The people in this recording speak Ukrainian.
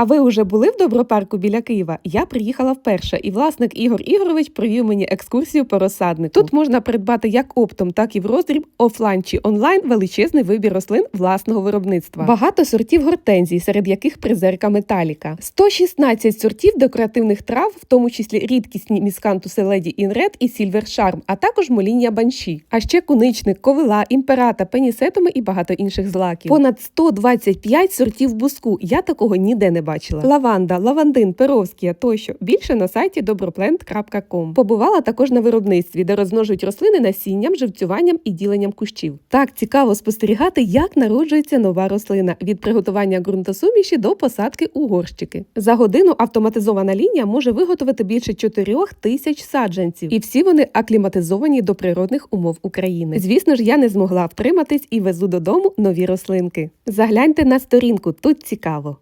А ви вже були в добропарку біля Києва? Я приїхала вперше, і власник Ігор Ігорович провів мені екскурсію по розсаднику. Тут можна придбати як оптом, так і в роздріб офлайн чи онлайн величезний вибір рослин власного виробництва. Багато сортів гортензій, серед яких призерка металіка. 116 сортів декоративних трав, в тому числі рідкісні міскантуси леді інред і сільвер шарм, а також моління банші. А ще куничник, ковила, імперата, пенісетуми і багато інших злаків. Понад 125 сортів буску. Я такого ніде не бачила. Лаванда, лавандин, перовськія тощо. Більше на сайті dobroplant.com. Побувала також на виробництві, де розмножують рослини насінням, живцюванням і діленням кущів. Так цікаво спостерігати, як народжується нова рослина від приготування ґрунтосуміші до посадки у горщики. За годину автоматизована лінія може виготовити більше 4 тисяч саджанців, і всі вони акліматизовані до природних умов України. Звісно ж, я не змогла втриматись і везу додому нові рослинки. Загляньте на сторінку, тут цікаво.